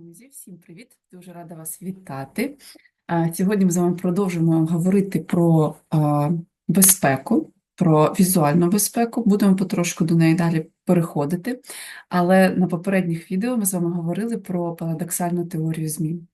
Друзі, всім привіт! Дуже рада вас вітати. Сьогодні ми з вами продовжимо говорити про безпеку, про візуальну безпеку. Будемо потрошку до неї далі переходити. Але на попередніх відео ми з вами говорили про парадоксальну теорію змін.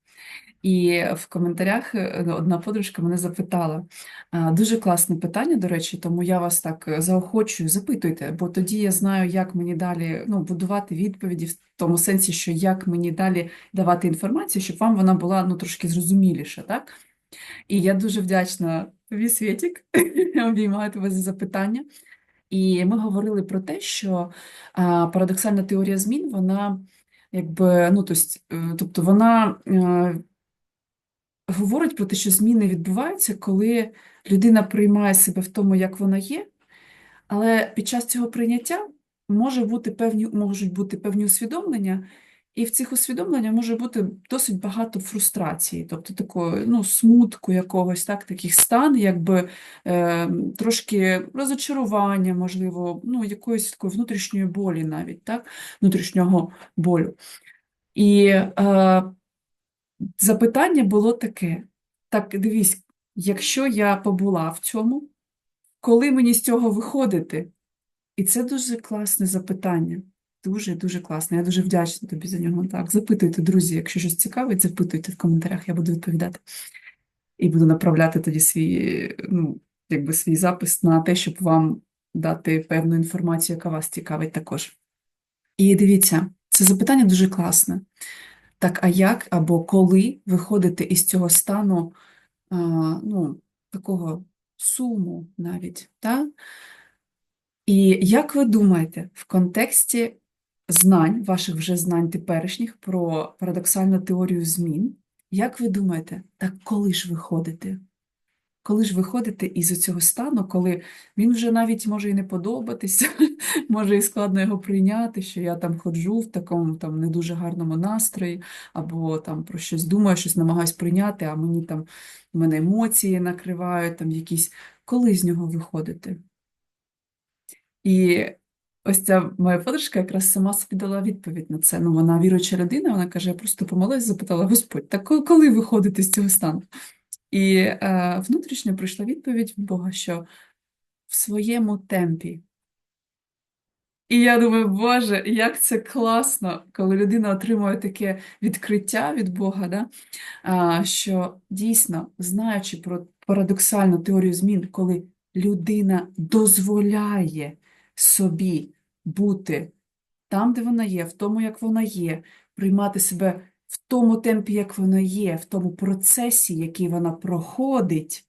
І в коментарях е, одна подружка мене запитала. Дуже класне питання, до речі, тому я вас так е, заохочую, запитуйте, бо тоді я знаю, як мені далі ну, будувати відповіді в тому сенсі, що як мені далі давати інформацію, щоб вам вона була ну, трошки зрозуміліша, так? І я дуже вдячна тобі, Свєтік, обіймаю тебе за запитання. І ми говорили про те, що парадоксальна теорія змін, вона якби, ну, е, тобто вона говорить про те, що зміни відбуваються, коли людина приймає себе в тому, як вона є, але під час цього прийняття може бути певні, можуть бути певні усвідомлення, і в цих усвідомленнях може бути досить багато фрустрації, тобто такого ну, смутку якогось, так, таких стан, якби е, трошки розочарування, можливо, ну, якоїсь такої внутрішньої болі навіть, так, внутрішнього болю. І е, запитання було таке: так, дивись, якщо я побула в цьому, коли мені з цього виходити? І це дуже класне запитання. Дуже, дуже класне. Я дуже вдячна тобі за нього. Так, запитуйте, друзі, якщо щось цікавить, запитуйте в коментарях, я буду відповідати. І буду направляти тоді свій, ну, якби свій запис на те, щоб вам дати певну інформацію, яка вас цікавить також. І дивіться, це запитання дуже класне. Так, а як або коли виходити із цього стану, а, ну, такого суму навіть, так? І як ви думаєте, в контексті знань, ваших вже знань теперішніх про парадоксальну теорію змін, як ви думаєте, так коли ж виходити? Коли ж виходити із цього стану, коли він вже навіть може і не подобатися, може і складно його прийняти, що я там ходжу в такому там не дуже гарному настрої, або там про щось думаю, щось намагаюсь прийняти, а мені там мене емоції накривають, там якісь. Коли з нього виходити? І ось ця моя подружка якраз сама собі дала відповідь на це. Ну, вона віруюча людина, вона каже, я просто помолилась, запитала, Господь, так коли виходити з цього стану? І е, внутрішньо прийшла відповідь від Бога, що в своєму темпі. І я думаю, Боже, як це класно, коли людина отримує таке відкриття від Бога, да? а, що дійсно, знаючи про парадоксальну теорію змін, коли людина дозволяє собі бути там, де вона є, в тому, як вона є, приймати себе в тому темпі, як вона є, в тому процесі, який вона проходить.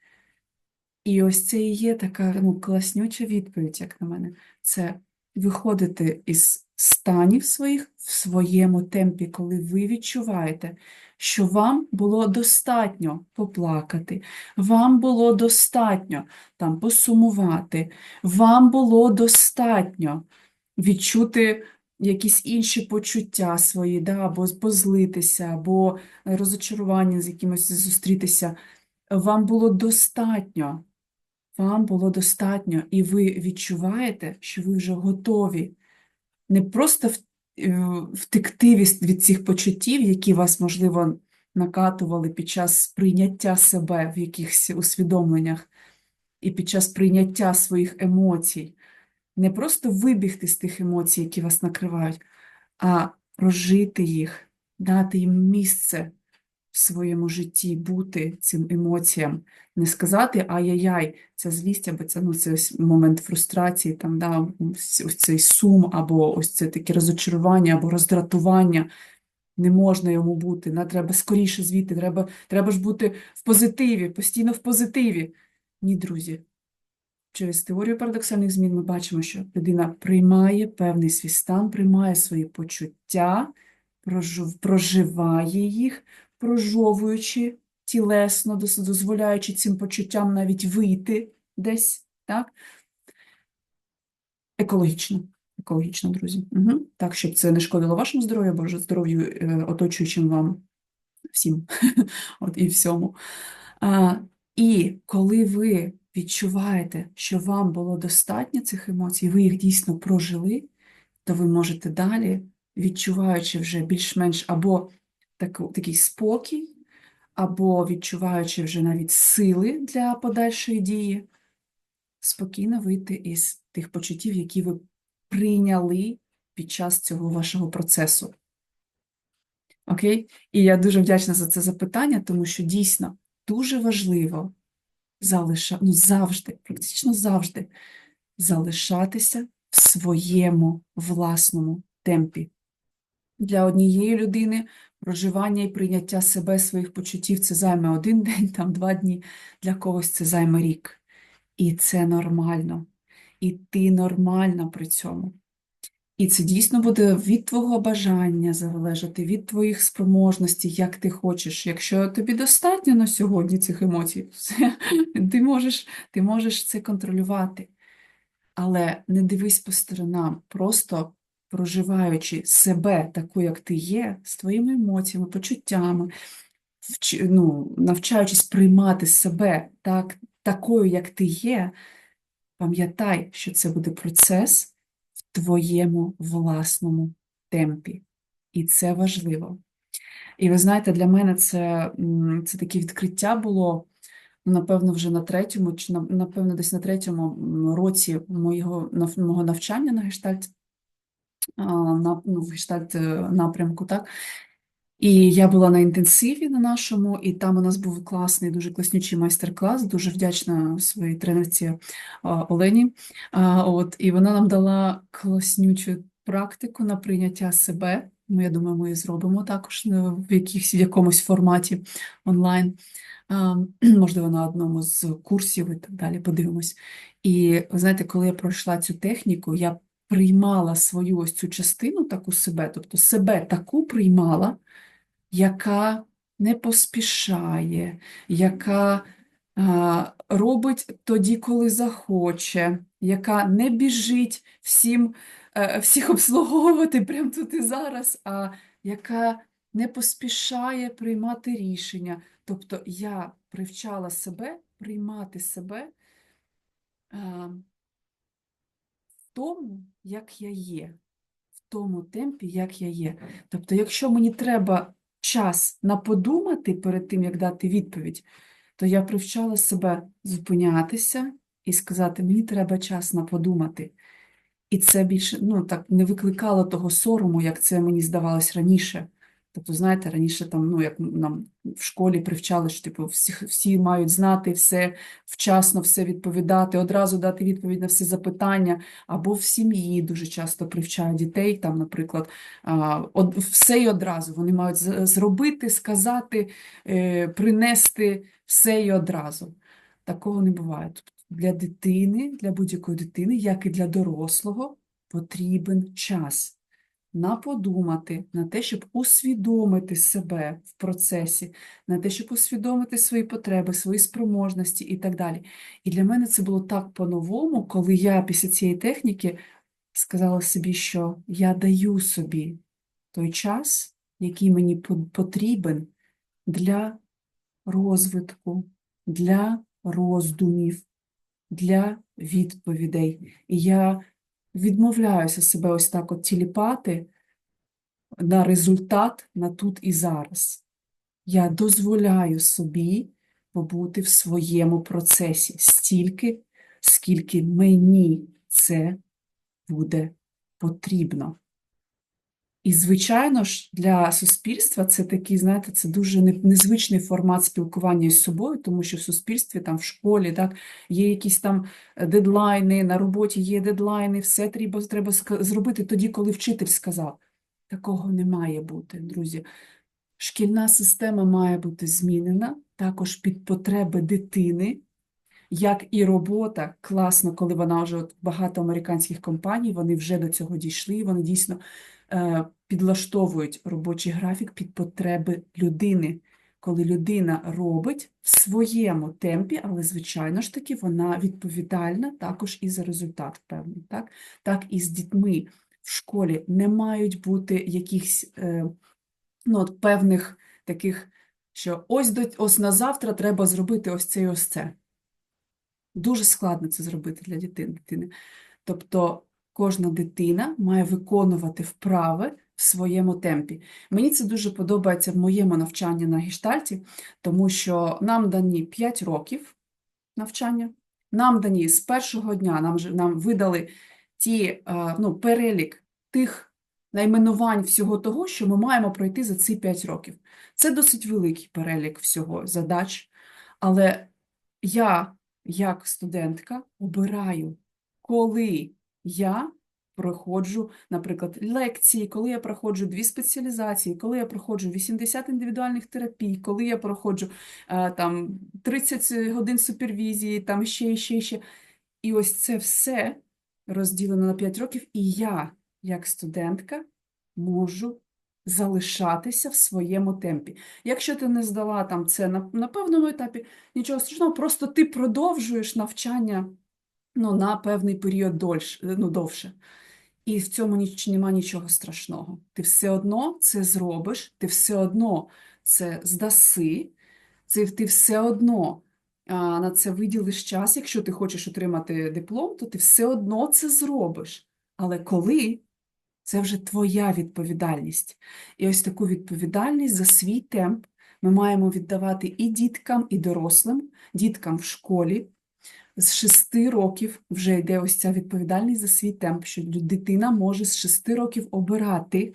І ось це і є така ну, класнюча відповідь, як на мене. Це виходити із станів своїх в своєму темпі, коли ви відчуваєте, що вам було достатньо поплакати, вам було достатньо там посумувати, вам було достатньо відчути якісь інші почуття свої, да, або позлитися, або розочарування з якимось зустрітися. Вам було достатньо. Вам було достатньо, і ви відчуваєте, що ви вже готові не просто е, втекти від цих почуттів, які вас, можливо, накатували під час прийняття себе в якихось усвідомленнях і під час прийняття своїх емоцій. Не просто вибігти з тих емоцій, які вас накривають, а прожити їх, дати їм місце в своєму житті, бути цим емоціям, не сказати ай-яй-яй, це злість, або це, ну, це ось момент фрустрації, там, да, ось цей сум, або ось це таке розочарування, або роздратування. Не можна йому бути, на, треба скоріше звідти, треба, треба ж бути в позитиві, постійно в позитиві. Ні, друзі. Через теорію парадоксальних змін ми бачимо, що людина приймає певний свій стан, приймає свої почуття, проживає їх, прожовуючи тілесно, дозволяючи цим почуттям навіть вийти десь, так? Екологічно. Екологічно, друзі. Угу. Так, щоб це не шкодило вашому здоров'ю, або здоров'ю е, оточуючим вам всім От і всьому. А, і коли ви відчуваєте, що вам було достатньо цих емоцій, ви їх дійсно прожили, то ви можете далі, відчуваючи вже більш-менш або таку, такий спокій, або відчуваючи вже навіть сили для подальшої дії, спокійно вийти із тих почуттів, які ви прийняли під час цього вашого процесу. Окей? І я дуже вдячна за це запитання, тому що дійсно дуже важливо залиша... ну, завжди, практично завжди залишатися в своєму власному темпі. Для однієї людини проживання і прийняття себе, своїх почуттів це займе один день, там два дні, для когось це займе рік. І це нормально. І ти нормальна при цьому. І це дійсно буде від твого бажання залежати, від твоїх спроможностей, як ти хочеш. Якщо тобі достатньо на сьогодні цих емоцій, ти можеш, ти можеш це контролювати. Але не дивись по сторонам, просто проживаючи себе таку, як ти є, з твоїми емоціями, почуттями, вч- ну, навчаючись приймати себе так, такою, як ти є, пам'ятай, що це буде процес твоєму власному темпі. І це важливо. І ви знаєте, для мене це, це таке відкриття було, ну, напевно, вже на третьому, чи напевно, десь на третьому році моєго, мого навчання на гештальт, на, ну, гештальт е, напрямку, так? І я була на інтенсиві на нашому, і там у нас був класний, дуже класнючий майстер-клас. Дуже вдячна своїй тренерці а, Олені. А, От, і вона нам дала класнючу практику на прийняття себе. Ну, я думаю, ми її зробимо також е, в якихось, в якомусь форматі онлайн. Можливо, на одному з курсів і так далі, подивимось. І ви знаєте, коли я пройшла цю техніку, я приймала свою ось цю частину, таку себе, тобто себе таку приймала, яка не поспішає, яка а, робить тоді, коли захоче, яка не біжить всім, е, всіх обслуговувати прямо тут і зараз, а яка не поспішає приймати рішення. Тобто я привчала себе приймати себе а, в тому, як я є, в тому темпі, як я є. Тобто, якщо мені треба час на подумати перед тим, як дати відповідь, то я привчала себе зупинятися і сказати, мені треба час на подумати. І це більше ну, так, не викликало того сорому, як це мені здавалось раніше. Тобто, знаєте, раніше там, ну, як нам в школі привчали, що типу, всі, всі мають знати все вчасно, все відповідати, одразу дати відповідь на всі запитання, або в сім'ї дуже часто привчають дітей, там, наприклад, все і одразу. Вони мають зробити, сказати, е, принести все і одразу. Такого не буває. Тобто для дитини, для будь-якої дитини, як і для дорослого, потрібен час на подумати, на те, щоб усвідомити себе в процесі, на те, щоб усвідомити свої потреби, свої спроможності і так далі. І для мене це було так по-новому, коли я після цієї техніки сказала собі, що я даю собі той час, який мені потрібен для розвитку, для роздумів, для відповідей. І я відмовляюся себе ось так от тіліпати на результат на тут і зараз. Я дозволяю собі побути в своєму процесі стільки, скільки мені це буде потрібно. І, звичайно ж, для суспільства це такий, знаєте, це дуже незвичний формат спілкування із собою, тому що в суспільстві, там в школі, так, є якісь там е, дедлайни, на роботі є дедлайни, все треба, треба зробити тоді, коли вчитель сказав. Такого не має бути, друзі. Шкільна система має бути змінена також під потреби дитини, як і робота. Класно, коли вона вже от багато американських компаній, вони вже до цього дійшли, вони дійсно е, підлаштовують робочий графік під потреби людини. Коли людина робить в своєму темпі, але, звичайно ж таки, вона відповідальна також і за результат певний. Так, так і з дітьми в школі не мають бути якихось е, ну, от певних таких, що ось, до, ось на завтра треба зробити ось це і ось це. Дуже складно це зробити для дитини. Тобто кожна дитина має виконувати вправи в своєму темпі. Мені це дуже подобається в моєму навчанні на гештальті, тому що нам дані 5 років навчання, нам дані з першого дня, нам, нам видали ті, е, ну, перелік тих найменувань всього того, що ми маємо пройти за ці 5 років. Це досить великий перелік всього задач, але я, як студентка, обираю, коли я проходжу, наприклад, лекції, коли я проходжу дві спеціалізації, коли я проходжу 80 індивідуальних терапій, коли я проходжу е, там 30 годин супервізії, там ще, ще, ще. І ось це все розділено на 5 років, і я, як студентка, можу залишатися в своєму темпі. Якщо ти не здала там це на, на певному етапі, нічого страшного, просто ти продовжуєш навчання ну, на певний період дольш, ну, довше. І в цьому ніч, нема нічого страшного. Ти все одно це зробиш, ти все одно це здаси, це, ти все одно а, на це виділиш час. Якщо ти хочеш отримати диплом, то ти все одно це зробиш. Але коли це вже твоя відповідальність. І ось таку відповідальність за свій темп ми маємо віддавати і діткам, і дорослим, діткам в школі. З шести років вже йде ось ця відповідальність за свій темп, що дитина може з шести років обирати,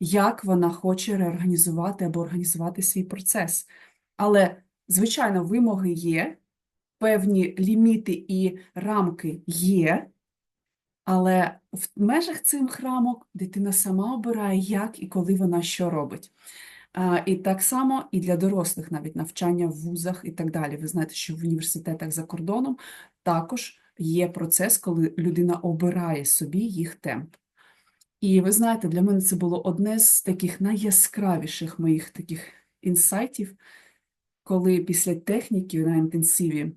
як вона хоче реорганізувати або організувати свій процес. Але, звичайно, вимоги є, певні ліміти і рамки є, але в межах цих рамок дитина сама обирає, як і коли вона що робить. І так само і для дорослих, навіть навчання в вузах і так далі. Ви знаєте, що в університетах за кордоном також є процес, коли людина обирає собі їх темп. І ви знаєте, для мене це було одне з таких найяскравіших моїх таких інсайтів, коли після техніки на інтенсиві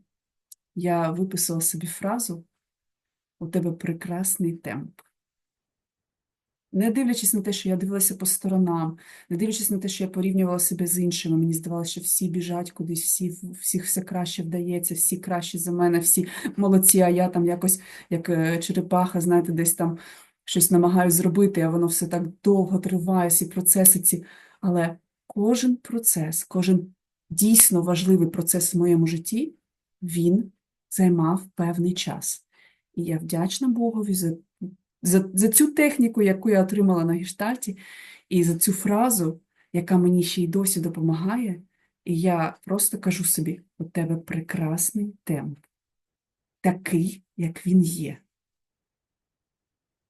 я виписала собі фразу у тебе прекрасний темп. Не дивлячись на те, що я дивилася по сторонам, не дивлячись на те, що я порівнювала себе з іншими, мені здавалося, що всі біжать кудись, всі, всіх все краще вдається, всі кращі за мене, всі молодці, а я там якось, як е, черепаха, знаєте, десь там щось намагаюся зробити, а воно все так довго триває, всі процеси ці. Але кожен процес, кожен дійсно важливий процес в моєму житті, він займав певний час. І я вдячна Богові за, за, за цю техніку, яку я отримала на гештальті, і за цю фразу, яка мені ще й досі допомагає. І я просто кажу собі: у тебе прекрасний темп, такий, як він є.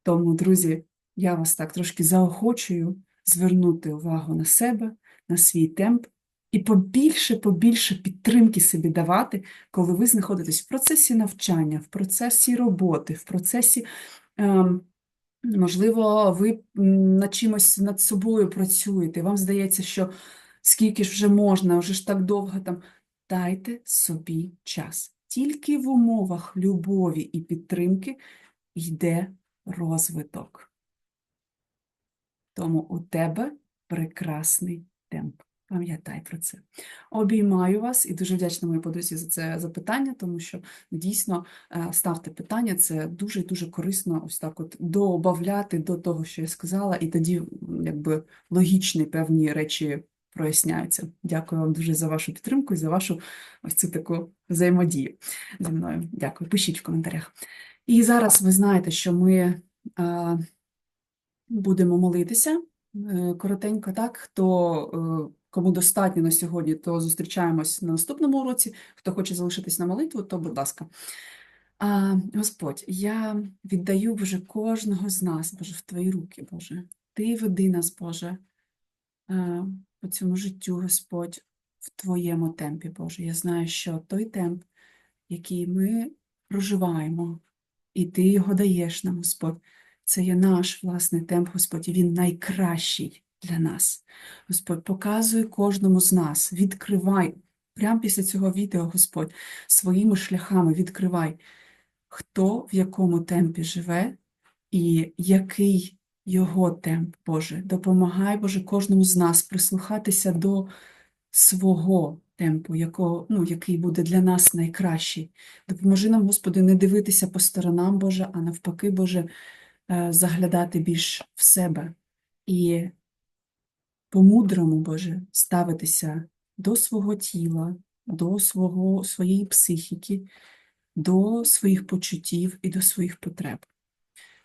Тому, друзі, я вас так трошки заохочую звернути увагу на себе, на свій темп і побільше, побільше підтримки собі давати, коли ви знаходитесь в процесі навчання, в процесі роботи, в процесі, можливо, ви над чимось над собою працюєте. Вам здається, що скільки ж вже можна, вже ж так довго там. Дайте собі час. Тільки в умовах любові і підтримки йде розвиток. Тому у тебе прекрасний темп. Пам'ятай про це. Обіймаю вас і дуже вдячна моїй подрузі за це запитання, тому що дійсно е, ставте питання, це дуже дуже корисно ось так от добавляти до того, що я сказала, і тоді якби логічні певні речі проясняються. Дякую вам дуже за вашу підтримку і за вашу ось цю таку взаємодію зі мною. Дякую. Пишіть в коментарях. І зараз ви знаєте, що ми е, будемо молитися е, коротенько, так? Хто, кому достатньо на сьогодні, то зустрічаємось на наступному уроці. Хто хоче залишитись на молитву, то, будь ласка. А, Господь, я віддаю, Боже, кожного з нас, Боже, в Твої руки, Боже. Ти веди нас, Боже, по цьому життю, Господь, в Твоєму темпі, Боже. Я знаю, що той темп, який ми проживаємо, і Ти його даєш нам, Господь. Це є наш власний темп, Господь, і він найкращий для нас. Господь, показуй кожному з нас, відкривай, прямо після цього відео, Господь, своїми шляхами відкривай, хто в якому темпі живе і який його темп, Боже. Допомагай, Боже, кожному з нас прислухатися до свого темпу, якого, ну, який буде для нас найкращий. Допоможи нам, Господи, не дивитися по сторонам, Боже, а навпаки, Боже, е, заглядати більш в себе і по-мудрому, Боже, ставитися до свого тіла, до свого, своєї психіки, до своїх почуттів і до своїх потреб.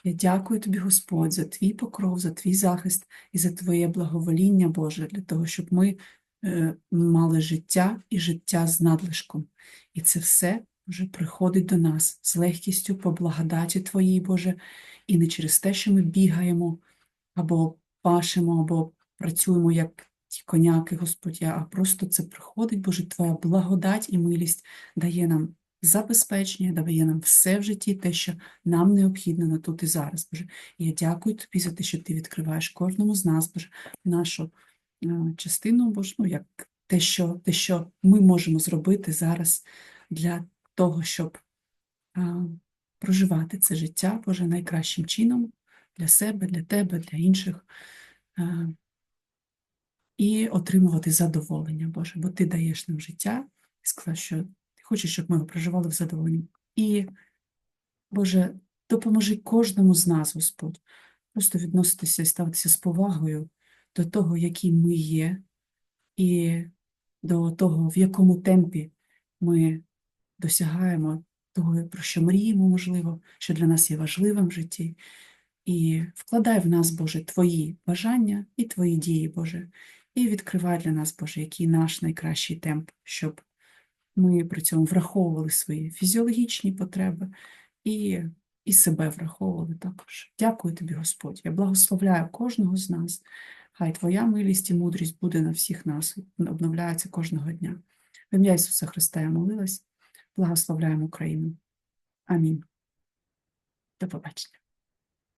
Я дякую тобі, Господь, за твій покров, за твій захист і за твоє благовоління, Боже, для того, щоб ми е, мали життя і життя з надлишком. І це все вже приходить до нас з легкістю по благодаті Твоїй, Боже, і не через те, що ми бігаємо або пашемо, або працюємо як ті коняки, Господь, а просто це приходить, Боже, Твоя благодать і милість дає нам забезпечення, дає нам все в житті, те, що нам необхідно на тут і зараз, Боже. Я дякую Тобі за те, що Ти відкриваєш кожному з нас, Боже, нашу е, частину, Боже, ну, як те, що, те, що ми можемо зробити зараз для того, щоб проживати це життя, Боже, найкращим чином для себе, для тебе, для інших. І отримувати задоволення, Боже, бо Ти даєш нам життя і сказав, що ти хочеш, щоб ми його проживали в задоволенні. І, Боже, допоможи кожному з нас, Господь, просто відноситися і ставитися з повагою до того, які ми є, і до того, в якому темпі ми досягаємо того, про що мріємо, можливо, що для нас є важливим в житті. І вкладай в нас, Боже, Твої бажання і Твої дії, Боже, і відкривай для нас, Боже, який наш найкращий темп, щоб ми при цьому враховували свої фізіологічні потреби і, і себе враховували також. Дякую тобі, Господь. Я благословляю кожного з нас. Хай Твоя милість і мудрість буде на всіх нас, обновляється кожного дня. В ім'я Ісуса Христа я молилась. Благословляємо Україну. Амінь. До побачення.